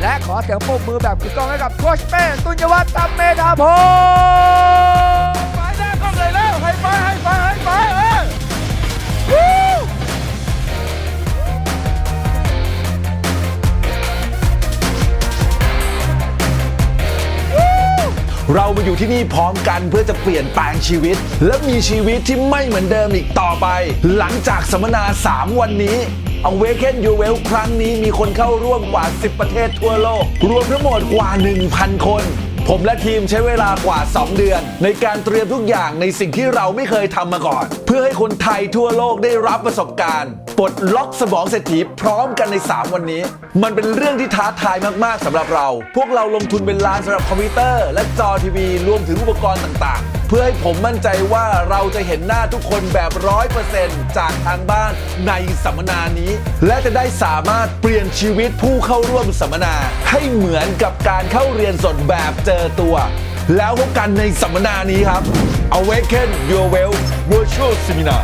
และขอเสียงปรบมือแบบกึกก้องให้กับโคชเป้ ตุนยวัฒน์ตัมเมธาพง เรามาอยู่ที่นี่พร้อมกันเพื่อจะเปลี่ยนแปลงชีวิต และมีชีวิตที่ไม่เหมือนเดิมอีกต่อไป หลังจากสัมมนา 3 วันนี้ Awaken Your Well ครั้งนี้มีคนเข้าร่วมกว่า 10 ประเทศทั่วโลก รวมทั้งหมดกว่า 1,000 คน ผมและทีมใช้เวลากว่า 2 เดือน ในการเตรียมทุกอย่างในสิ่งที่เราไม่เคยทำมาก่อน เพื่อให้คนไทยทั่วโลกได้รับประสบการณ์ปลดล็อกสมองเศรษฐีพร้อมกันใน 3 วันนี้ มันเป็นเรื่องที่ท้าทายมาก ๆสำหรับเรา พวกเราลงทุนเป็นล้านสำหรับคอมพิวเตอร์ และจอทีวีรวมถึงอุปกรณ์ต่างๆ เพื่อให้ผมมั่นใจว่าเราจะเห็นหน้าทุกคนแบบร้อยเปอร์เซ็นต์จากทางบ้านในสัมมนานี้ และจะได้สามารถเปลี่ยนชีวิตผู้เข้าร่วมสัมมนา ให้เหมือนกับการเข้าเรียนสดแบบเจอตัว แล้วพบกันในสัมมนานี้ครับ Awaken Your Well Virtual Seminar